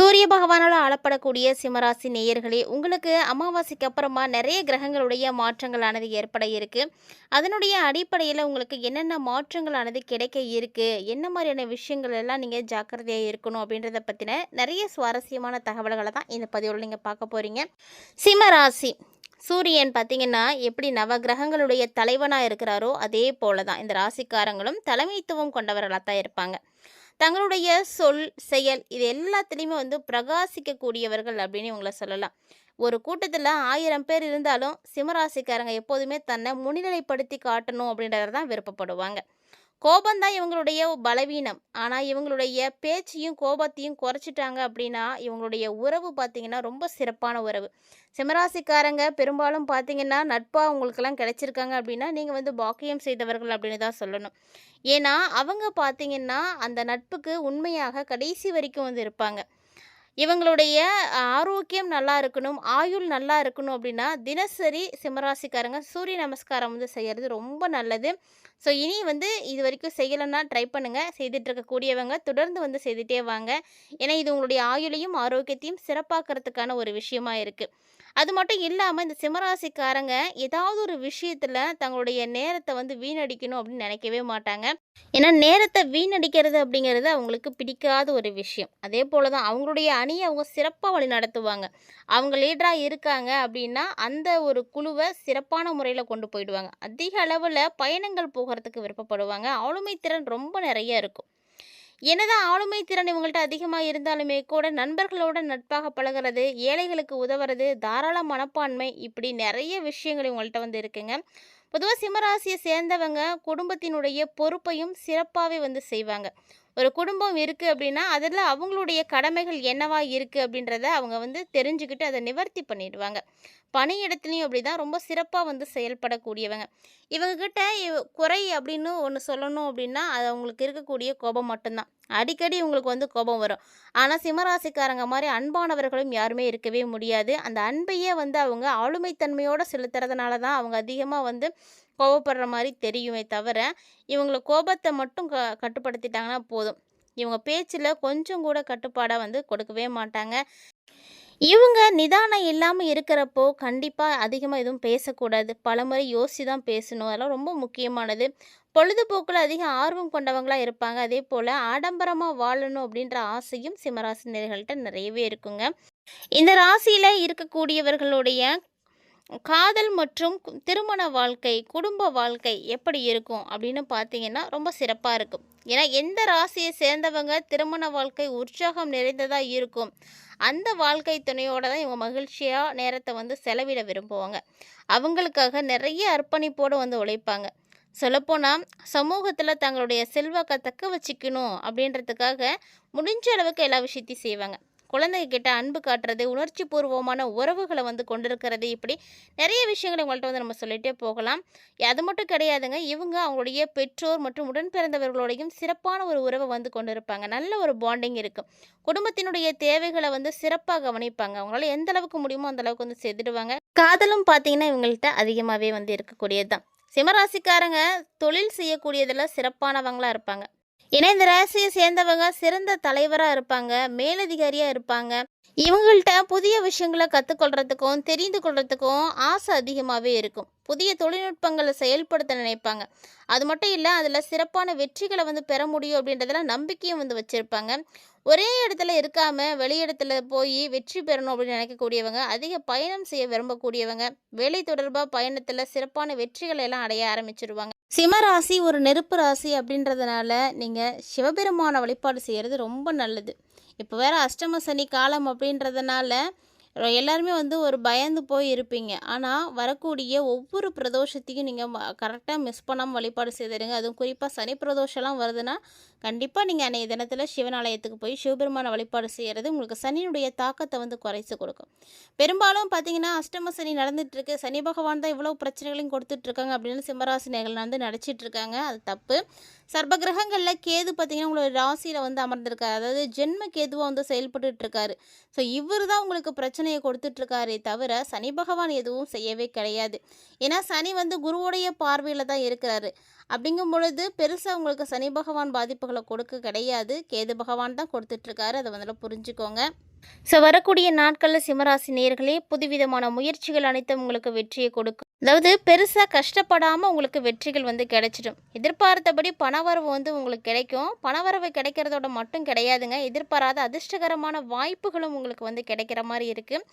சூரிய பகவானால் ஆளப்படக்கூடிய சிம்மராசி நேயர்களே உங்களுக்கு அமாவாசைக்கு அப்புறமா நிறைய கிரகங்களுடைய மாற்றங்களானது ஏற்பட இருக்குது அதனுடைய அடிப்படையில் உங்களுக்கு என்னென்ன மாற்றங்களானது கிடைக்க இருக்கு? என்ன மாதிரியான விஷயங்கள் எல்லாம் நீங்கள் ஜாக்கிரதையாக இருக்கணும் அப்படின்றத பற்றின நிறைய சுவாரஸ்யமான தகவல்களை தான் இந்த பதிவில் நீங்கள் பார்க்க போகிறீங்க சிம்மராசி சூரியன் பார்த்திங்கன்னா எப்படி நவ கிரகங்களுடைய தலைவனாக இருக்கிறாரோ அதே போல தான் இந்த ராசிக்காரங்களும் தலைமைத்துவம் கொண்டவர்களாக தான் இருப்பாங்க. தங்களுடைய சொல் செயல் இது எல்லாத்துலேயுமே வந்து பிரகாசிக்கக்கூடியவர்கள் அப்படின்னு இவங்களை சொல்லலாம். ஒரு கூட்டத்தில் ஆயிரம் பேர் இருந்தாலும் சிம்மராசிக்காரங்க எப்போதுமே தன்னை முன்னிலைப்படுத்தி காட்டணும் அப்படின்றத தான் விருப்பப்படுவாங்க. கோபந்தான் இவங்களுடைய பலவீனம். ஆனால் இவங்களுடைய பேச்சையும் கோபத்தையும் குறைச்சிட்டாங்க அப்படின்னா இவங்களுடைய உறவு பார்த்திங்கன்னா ரொம்ப சிறப்பான உறவு. சிம்மராசிக்காரங்க பெரும்பாலும் பார்த்தீங்கன்னா நட்பாக உங்களுக்கெல்லாம் கிடைச்சிருக்காங்க அப்படின்னா நீங்கள் வந்து பாக்கியம் செய்தவர்கள் அப்படின்னு தான் சொல்லணும். ஏன்னா அவங்க பார்த்திங்கன்னா அந்த நட்புக்கு உண்மையாக கடைசி வரைக்கும் வந்து இருப்பாங்க. இவங்களுடைய ஆரோக்கியம் நல்லா இருக்கணும் ஆயுள் நல்லா இருக்கணும் அப்படின்னா தினசரி சிம்மராசிக்காரங்க சூரிய நமஸ்காரம் வந்து செய்கிறது ரொம்ப நல்லது. ஸோ இனி வந்து இது வரைக்கும் செய்யலைன்னா ட்ரை பண்ணுங்கள் செய்துட்ருக்கக்கூடியவங்க தொடர்ந்து வந்து செய்துட்டே வாங்க. ஏன்னா இது உங்களுடைய ஆயுளையும் ஆரோக்கியத்தையும் சிறப்பாக்கிறதுக்கான ஒரு விஷயமா இருக்குது அது மட்டும் இல்லாமல் இந்த சிம்மராசிக்காரங்க ஏதாவது ஒரு விஷயத்தில் தங்களுடைய நேரத்தை வந்து வீணடிக்கணும் அப்படின்னு நினைக்கவே மாட்டாங்க. ஏன்னா நேரத்தை வீணடிக்கிறது அப்படிங்கிறது அவங்களுக்கு பிடிக்காத ஒரு விஷயம். அதே போல் தான் அவங்களுடைய அணியை அவங்க சிறப்பாக வழி நடத்துவாங்க. அவங்க லீடராக இருக்காங்க அப்படின்னா அந்த ஒரு குழுவை சிறப்பான முறையில் கொண்டு போயிடுவாங்க. அதிக அளவில் பயணங்கள் போகிறதுக்கு விருப்பப்படுவாங்க. ஆளுமை திறன் ரொம்ப நிறைய இருக்கும். என்னதான் ஆளுமை திறன் இவங்கள்ட்ட அதிகமாக இருந்தாலுமே கூட நண்பர்களோட நட்பாக பழகிறது ஏழைகளுக்கு உதவுறது தாராள மனப்பான்மை இப்படி நிறைய விஷயங்கள் இவங்கள்ட்ட வந்து இருக்குங்க. பொதுவாக சிம்மராசியை சேர்ந்தவங்க குடும்பத்தினுடைய பொறுப்பையும் சிறப்பாகவே வந்து செய்வாங்க. ஒரு குடும்பம் இருக்குது அப்படின்னா அதில் அவங்களுடைய கடமைகள் என்னவா இருக்குது அப்படின்றத அவங்க வந்து தெரிஞ்சுக்கிட்டு அதை நிவர்த்தி பண்ணிடுவாங்க. பணியிடத்துலையும் அப்படி தான் ரொம்ப சிறப்பாக வந்து செயல்படக்கூடியவங்க. இவங்கக்கிட்ட குறை அப்படின்னு ஒன்று சொல்லணும் அப்படின்னா அது அவங்களுக்கு இருக்கக்கூடிய கோபம் மட்டும்தான். அடிக்கடி இவங்களுக்கு வந்து கோபம் வரும். ஆனால் சிம்மராசிக்காரங்க மாதிரி அன்பானவர்களும் யாருமே இருக்கவே முடியாது. அந்த அன்பையே வந்து அவங்க ஆளுமைத்தன்மையோடு செலுத்துறதுனால தான் அவங்க அதிகமாக வந்து கோபப்படுற மாதிரி தெரியுமே தவிர இவங்களை கோபத்தை மட்டும் க கட்டுப்படுத்திட்டாங்கன்னா போதும். இவங்க பேச்சில் கொஞ்சம் கூட கட்டுப்பாடாக வந்து கொடுக்கவே மாட்டாங்க. இவங்க நிதானம் இல்லாமல் இருக்கிறப்போ கண்டிப்பாக அதிகமாக எதுவும் பேசக்கூடாது. பலமுறை யோசித்து தான் பேசணும். அதெல்லாம் ரொம்ப முக்கியமானது. பொழுதுபோக்கில் அதிக ஆர்வம் கொண்டவங்களாக இருப்பாங்க. அதே போல் ஆடம்பரமாக வாழணும் அப்படின்ற ஆசையும் சிம்மராசினியர்கள்ட்ட நிறையவே இருக்குங்க. இந்த ராசியில் இருக்கக்கூடியவர்களுடைய காதல் மற்றும் திருமண வாழ்க்கை குடும்ப வாழ்க்கை எப்படி இருக்கும் அப்படின்னு பார்த்தீங்கன்னா ரொம்ப சிறப்பாக இருக்கும். ஏன்னா எந்த ராசியை சேர்ந்தவங்க திருமண வாழ்க்கை உற்சாகம் நிறைந்ததாக இருக்கும் அந்த வாழ்க்கை துணையோட தான் இவங்க மகிழ்ச்சியாக நேரத்தை வந்து செலவிட விரும்புவாங்க. அவங்களுக்காக நிறைய அர்ப்பணிப்போடு வந்து உழைப்பாங்க. சொல்லப்போனால் சமூகத்தில் தங்களுடைய செல்வாக்கை தக்க வச்சுக்கணும் அப்படின்றதுக்காக முடிஞ்ச அளவுக்கு எல்லா விஷயத்தையும் செய்வாங்க. குழந்தைகிட்ட அன்பு காட்டுறது உணர்ச்சி பூர்வமான உறவுகளை வந்து கொண்டிருக்கிறது. இப்படி நிறைய விஷயங்களை உங்கள்கிட்ட வந்து நம்ம சொல்லிகிட்டே போகலாம். அது மட்டும் கிடையாதுங்க. இவங்க அவங்களுடைய பெற்றோர் மற்றும் உடன் பிறந்தவர்களோடையும் சிறப்பான ஒரு உறவை வந்து கொண்டு இருப்பாங்க நல்ல ஒரு பாண்டிங் இருக்கும் குடும்பத்தினுடைய தேவைகளை வந்து சிறப்பாக கவனிப்பாங்க. அவங்களால எந்த அளவுக்கு முடியுமோ அந்த அளவுக்கு வந்து செதுடுவாங்க காதலும் பார்த்தீங்கன்னா இவங்கள்ட்ட அதிகமாகவே வந்து இருக்கக்கூடியது தான் சிம்மராசிக்காரங்க தொழில் செய்யக்கூடியதில் சிறப்பானவங்களாக இருப்பாங்க. ஏன்னா இந்த ராசியை சேர்ந்தவங்க சிறந்த தலைவராக இருப்பாங்க மேலதிகாரியாக இருப்பாங்க. இவங்கள்ட்ட புதிய விஷயங்களை கற்றுக்கொள்கிறதுக்கும் தெரிந்து கொள்கிறதுக்கும் ஆசை அதிகமாகவே இருக்கும். புதிய தொழில்நுட்பங்களை செயல்படுத்த நினைப்பாங்க. அது மட்டும் இல்லை அதில் சிறப்பான வெற்றிகளை வந்து பெற முடியும் அப்படின்றதுல நம்பிக்கையும் வந்து வச்சுருப்பாங்க. ஒரே இடத்துல இருக்காமல் வெளியிடத்துல போய் வெற்றி பெறணும் அப்படின்னு நினைக்கக்கூடியவங்க அதிக பயணம் செய்ய விரும்பக்கூடியவங்க வேலை தொடர்பாக பயணத்தில் சிறப்பான வெற்றிகளை எல்லாம் அடைய ஆரம்பிச்சிருவாங்க. சிம்மராசி ஒரு நெருப்பு ராசி அப்படின்றதுனால நீங்கள் சிவபெருமான வழிபாடு செய்கிறது ரொம்ப நல்லது. இப்போ வேறு அஷ்டம சனி காலம் அப்படின்றதுனால எல்லாருமே வந்து ஒரு பயந்து போய் இருப்பீங்க. ஆனால் வரக்கூடிய ஒவ்வொரு பிரதோஷத்தையும் நீங்கள் கரெக்டாக மிஸ் பண்ணாமல் வழிபாடு செய்திருங்க. அதுவும் குறிப்பாக சனி பிரதோஷம்லாம் வருதுன்னா கண்டிப்பாக நீங்கள் அன்றைய தினத்தில் சிவன் ஆலயத்துக்கு போய் சிவபெருமான வழிபாடு செய்கிறது உங்களுக்கு சனியினுடைய தாக்கத்தை வந்து குறைச்சி கொடுக்கும். பெரும்பாலும் பார்த்தீங்கன்னா அஷ்டம சனி நடந்துகிட்ருக்கு சனி பகவான் தான் இவ்வளோ பிரச்சனைகளையும் கொடுத்துட்ருக்காங்க அப்படின்னு சிம்மராசினிகள் வந்து நடிச்சிட்ருக்காங்க அது தப்பு. சர்ப கிரகங்களில் கேது பார்த்தீங்கன்னா உங்களோட ராசியில் வந்து அமர்ந்திருக்காரு. அதாவது ஜென்ம கேதுவாக வந்து செயல்பட்டுருக்காரு ஸோ இவர் தான் உங்களுக்கு பிரச்சனை பிரச்சனையை கொடுத்துட்ருக்காரே தவிர சனி பகவான் எதுவும் செய்யவே கிடையாது. ஏன்னா சனி வந்து குருவுடைய பார்வையில் தான் இருக்கிறாரு. அப்படிங்கும் பொழுது பெருசாக உங்களுக்கு சனி பகவான் பாதிப்புகளை கொடுக்க கிடையாது. கேது பகவான் தான் கொடுத்துட்ருக்காரு. அதை வந்து புரிஞ்சுக்கோங்க. ஸோ வரக்கூடிய நாட்களில் சிம்மராசி நேர்களே புதுவிதமான முயற்சிகள் அனைத்தும் உங்களுக்கு வெற்றியை கொடுக்கும். அதாவது பெருசாக கஷ்டப்படாமல் உங்களுக்கு வெற்றிகள் வந்து கிடைச்சிடும். எதிர்பார்த்தபடி பணவரவு வந்து உங்களுக்கு கிடைக்கும். பணவரவு கிடைக்கிறதோட மட்டும் கிடையாதுங்க. எதிர்பாராத அதிர்ஷ்டகரமான வாய்ப்புகளும் உங்களுக்கு வந்து கிடைக்கிற மாதிரி இருக்குது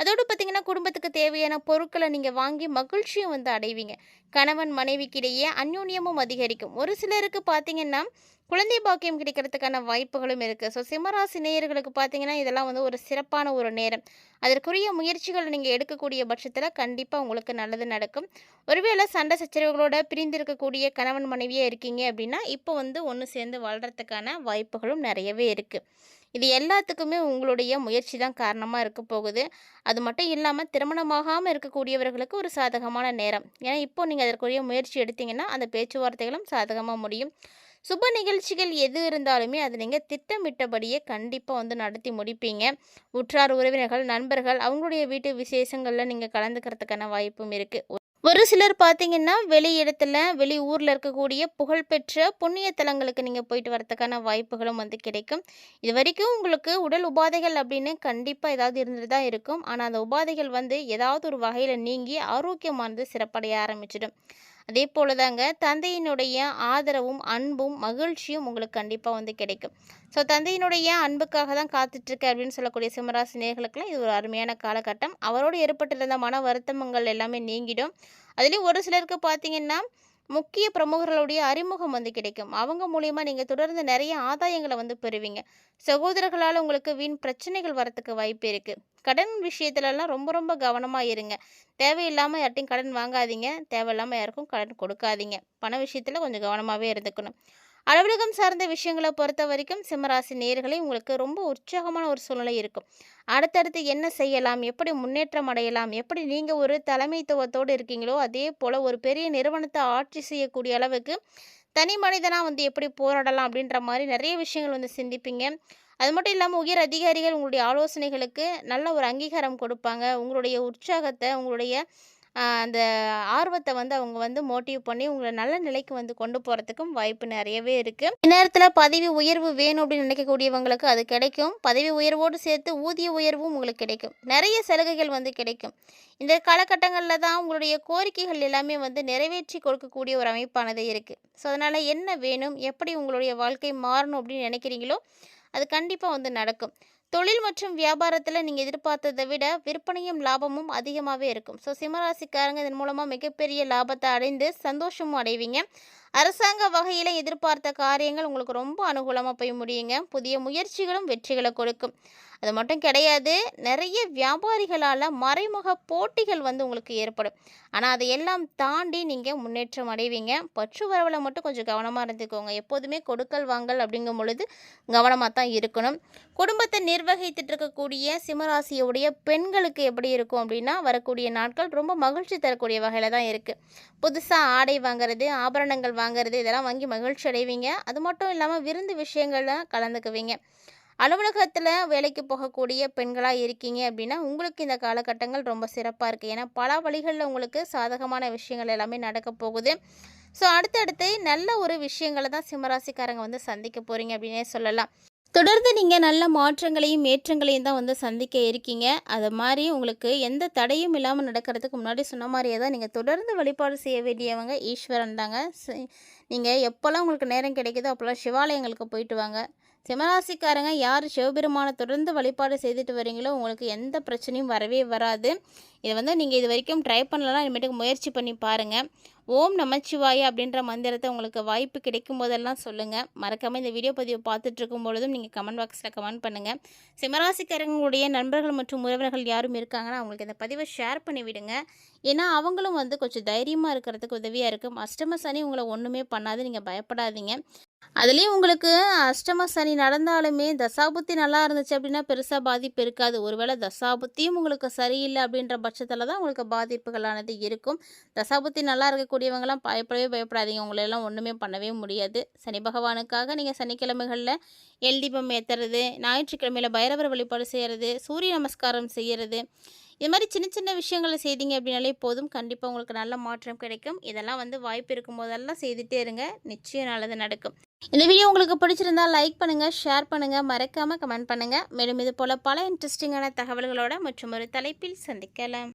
அதோடு பார்த்தீங்கன்னா குடும்பத்துக்கு தேவையான பொருட்களை நீங்கள் வாங்கி மகிழ்ச்சியும் வந்து அடைவீங்க. கணவன் மனைவிக்கிடையே அந்யோன்யமும் அதிகரிக்கும். ஒரு சிலருக்கு பார்த்தீங்கன்னா குழந்தை பாக்கியம் கிடைக்கிறதுக்கான வாய்ப்புகளும் இருக்குது ஸோ சிம்மராசி நேயர்களுக்கு பார்த்தீங்கன்னா இதெல்லாம் வந்து ஒரு சிறப்பான ஒரு நேரம். அதற்குரிய முயற்சிகள் நீங்கள் எடுக்கக்கூடிய பட்சத்தில் கண்டிப்பாக உங்களுக்கு நல்லது நடக்கும். ஒருவேளை சண்டை சச்சரவுகளோட பிரிந்திருக்கக்கூடிய கணவன் மனைவியாக இருக்கீங்க அப்படின்னா இப்போ வந்து ஒன்று சேர்ந்து வாழ்கிறதுக்கான வாய்ப்புகளும் நிறையவே இருக்குது இது எல்லாத்துக்குமே உங்களுடைய முயற்சி தான் காரணமாக இருக்க போகுது. அது மட்டும் இல்லாமல் திருமணமாகாமல் இருக்கக்கூடியவர்களுக்கு ஒரு சாதகமான நேரம். ஏன்னா இப்போ நீங்கள் அதற்குரிய முயற்சி எடுத்தீங்கன்னா அந்த பேச்சுவார்த்தைகளும் சாதகமாக முடியும். சுப நிகழ்ச்சிகள் எது இருந்தாலுமே அதை நீங்கள் திட்டமிட்டபடியே கண்டிப்பாக வந்து நடத்தி முடிப்பீங்க. உற்றார் உறவினர்கள் நண்பர்கள் அவங்களுடைய வீட்டு விசேஷங்களில் நீங்கள் கலந்துக்கிறதுக்கான வாய்ப்பும் இருக்குது ஒரு சிலர் பார்த்தீங்கன்னா வெளி இடத்துல வெளி ஊரில் இருக்கக்கூடிய புகழ்பெற்ற புண்ணிய தலங்களுக்கு நீங்கள் போயிட்டு வரதுக்கான வாய்ப்புகளும் வந்து கிடைக்கும். இது வரைக்கும் உங்களுக்கு உடல் உபாதைகள் அப்படின்னு கண்டிப்பாக ஏதாவது இருந்துட்டு தான் இருக்கும். ஆனால் அந்த உபாதைகள் வந்து ஏதாவது ஒரு வகையில் நீங்கி ஆரோக்கியமானது சிறப்படைய ஆரம்பிச்சிடும். அதே போல தாங்க தந்தையினுடைய ஆதரவும் அன்பும் மகிழ்ச்சியும் உங்களுக்கு கண்டிப்பாக வந்து கிடைக்கும். ஸோ தந்தையினுடைய அன்புக்காக தான் காத்துட்ருக்கு அப்படின்னு சொல்லக்கூடிய சிம்மராசி நேர்களுக்கெல்லாம் இது ஒரு அருமையான காலகட்டம். அவரோடு ஏற்பட்டிருந்த மன வருத்தங்கள் எல்லாமே நீங்கிடும். அதுலேயும் ஒரு சிலருக்கு பார்த்தீங்கன்னா முக்கிய பிரமுகர்களுடைய அறிமுகம் வந்து கிடைக்கும். அவங்க மூலயமா நீங்கள் தொடர்ந்து நிறைய ஆதாயங்களை வந்து பெறுவீங்க. சகோதரர்களால் உங்களுக்கு வீண் பிரச்சனைகள் வரத்துக்கு வாய்ப்பு இருக்குது கடன் விஷயத்துலலாம் ரொம்ப ரொம்ப கவனமாக இருங்க. தேவையில்லாமல் யார்ட்டையும் கடன் வாங்காதீங்க. தேவையில்லாமல் யாருக்கும் கடன் கொடுக்காதீங்க. பண விஷயத்தில் கொஞ்சம் கவனமாகவே இருந்துக்கணும். அலுவலகம் சார்ந்த விஷயங்களை பொறுத்த வரைக்கும் சிம்மராசி நேர்களை உங்களுக்கு ரொம்ப உற்சாகமான ஒரு சூழ்நிலை இருக்கும். அடுத்தடுத்து என்ன செய்யலாம்? எப்படி முன்னேற்றம் அடையலாம்? எப்படி நீங்கள் ஒரு தலைமைத்துவத்தோடு இருக்கீங்களோ அதே போல் ஒரு பெரிய நிறுவனத்தை ஆட்சி செய்யக்கூடிய அளவுக்கு தனி மனிதனாக வந்து எப்படி போராடலாம் அப்படின்ற மாதிரி நிறைய விஷயங்கள் வந்து சிந்திப்பீங்க. அது மட்டும் இல்லாமல் உயர் அதிகாரிகள் உங்களுடைய ஆலோசனைகளுக்கு நல்ல ஒரு அங்கீகாரம் கொடுப்பாங்க. உங்களுடைய உற்சாகத்தை உங்களுடைய அந்த ஆர்வத்தை வந்து அவங்க வந்து மோட்டிவ் பண்ணி உங்களை நல்ல நிலைக்கு வந்து கொண்டு போகிறதுக்கும் வாய்ப்பு நிறையவே இருக்குது இந்நேரத்தில் பதவி உயர்வு வேணும் அப்படின்னு நினைக்கக்கூடியவங்களுக்கு அது கிடைக்கும். பதவி உயர்வோடு சேர்த்து ஊதிய உயர்வும் உங்களுக்கு கிடைக்கும். நிறைய சலுகைகள் வந்து கிடைக்கும். இந்த காலகட்டங்களில் தான் உங்களுடைய கோரிக்கைகள் எல்லாமே வந்து நிறைவேற்றி கொடுக்கக்கூடிய ஒரு அமைப்பானது இருக்குது ஸோ அதனால் என்ன வேணும் எப்படி உங்களுடைய வாழ்க்கை மாறணும் அப்படின்னு நினைக்கிறீங்களோ அது கண்டிப்பாக வந்து நடக்கும். தொழில் மற்றும் வியாபாரத்தில் நீங்கள் எதிர்பார்த்ததை விட விற்பனையும் லாபமும் அதிகமாகவே இருக்கும். ஸோ சிம்மராசிக்காரங்க இதன் மூலமாக மிகப்பெரிய லாபத்தை அடைந்து சந்தோஷமும் அடைவீங்க. அரசாங்க வகையில் எதிர்பார்த்த காரியங்கள் உங்களுக்கு ரொம்ப அனுகூலமாக போய் முடியுங்க. புதிய முயற்சிகளும் வெற்றிகளை கொடுக்கும். அது மட்டும் கிடையாது நிறைய வியாபாரிகளால் மறைமுக போட்டிகள் வந்து உங்களுக்கு ஏற்படும். ஆனால் அதையெல்லாம் தாண்டி நீங்கள் முன்னேற்றம் அடைவீங்க. பற்று வரவில் மட்டும் கொஞ்சம் கவனமாக இருந்துக்கோங்க. எப்போதுமே கொடுக்கல் வாங்கல் அப்படிங்கும் பொழுது கவனமாக தான் இருக்கணும். குடும்பத்தை நிர்வகித்துட்டு இருக்கக்கூடிய சிம்மராசியுடைய பெண்களுக்கு எப்படி இருக்கும் அப்படின்னா வரக்கூடிய நாட்கள் ரொம்ப மகிழ்ச்சி தரக்கூடிய வகையில் தான் இருக்குது புதுசாக ஆடை வாங்குறது ஆபரணங்கள் வாங்குறது இதெல்லாம் வாங்கி மகிழ்ச்சி அடைவீங்க. அது மட்டும் இல்லாமல் விருந்து விஷயங்களில் கலந்துக்குவீங்க. அலுவலகத்தில் வேலைக்கு போகக்கூடிய பெண்களாக இருக்கீங்க அப்படின்னா உங்களுக்கு இந்த காலகட்டங்கள் ரொம்ப சிறப்பாக இருக்குது ஏன்னா பல வழிகளில் உங்களுக்கு சாதகமான விஷயங்கள் எல்லாமே நடக்க போகுது. ஸோ அடுத்தடுத்து நல்ல ஒரு விஷயங்களை தான் சிம்மராசிக்காரங்க வந்து சந்திக்க போகிறீங்க அப்படின்னே சொல்லலாம். தொடர்ந்து நீங்கள் நல்ல மாற்றங்களையும் ஏற்றங்களையும் தான் வந்து சந்திக்க இருக்கீங்க. அது மாதிரி உங்களுக்கு எந்த தடையும் இல்லாமல் நடக்கிறதுக்கு முன்னாடி சொன்ன மாதிரியே தான் நீங்கள் தொடர்ந்து வழிபாடு செய்ய வேண்டியவங்க ஈஸ்வரன் தாங்க. நீங்கள் எப்போல்லாம் உங்களுக்கு நேரம் கிடைக்குதோ அப்போல்லாம் சிவாலயங்களுக்கு போயிட்டு வாங்க. சிம்மராசிக்காரங்க யார் சிவபெருமானை தொடர்ந்து வழிபாடு செய்துட்டு வரீங்களோ உங்களுக்கு எந்த பிரச்சனையும் வரவே வராது. இதை வந்து நீங்கள் இது வரைக்கும் ட்ரை பண்ணலாம் இனிமேட்டுக்கு முயற்சி பண்ணி பாருங்கள் ஓம் நமச்சிவாய அப்படின்ற மந்திரத்தை உங்களுக்கு வாய்ப்பு கிடைக்கும் போதெல்லாம் சொல்லுங்கள் மறக்காமல் இந்த வீடியோ பதிவு பார்த்துட்ருக்கும் பொழுதும் நீங்கள் கமெண்ட் பாக்ஸில் கமெண்ட் பண்ணுங்கள் சிம்மராசிக்காரங்களுடைய நண்பர்கள் மற்றும் உறவினர்கள் யாரும் இருக்காங்கன்னா அவங்களுக்கு இந்த பதிவை ஷேர் பண்ணி விடுங்க. ஏன்னா அவங்களும் வந்து கொஞ்சம் தைரியமாக இருக்கிறதுக்கு உதவியாக இருக்கும். அஷ்டம சனி உங்களை ஒன்றுமே பண்ணாது. நீங்கள் பயப்படாதீங்க. அதுலேயும் உங்களுக்கு அஷ்டம சனி நடந்தாலுமே தசாபுத்தி நல்லா இருந்துச்சு அப்படின்னா பெருசாக பாதிப்பு இருக்காது. ஒருவேளை தசாபுத்தியும் உங்களுக்கு சரியில்லை அப்படின்ற பட்சத்தில் தான் உங்களுக்கு பாதிப்புகளானது இருக்கும். தசாபுத்தி நல்லா இருக்கக்கூடியவங்களாம் பயப்படவே பயப்படாதீங்க. உங்களெல்லாம் ஒன்றுமே பண்ணவே முடியாது. சனி பகவானுக்காக நீங்கள் சனிக்கிழமைகளில் எல் தீபம் ஏற்றுறது ஞாயிற்றுக்கிழமையில் பைரவர் வழிபாடு செய்கிறது சூரிய நமஸ்காரம் செய்கிறது இது மாதிரி சின்ன சின்ன விஷயங்களை செய்தீங்க அப்படின்னாலே போதும். கண்டிப்பாக உங்களுக்கு நல்ல மாற்றம் கிடைக்கும். இதெல்லாம் வந்து வாய்ப்பு இருக்கும் போதெல்லாம் செய்துட்டே இருங்க. நிச்சயம் நல்லது நடக்கும். இந்த வீடியோ உங்களுக்கு பிடிச்சிருந்தா லைக் பண்ணுங்கள் ஷேர் பண்ணுங்கள் மறக்காமல் கமெண்ட் பண்ணுங்கள் மேலும் இது போல் பல இன்ட்ரெஸ்டிங்கான தகவல்களோட மற்றும் ஒரு தலைப்பில் சந்திக்கலாம்.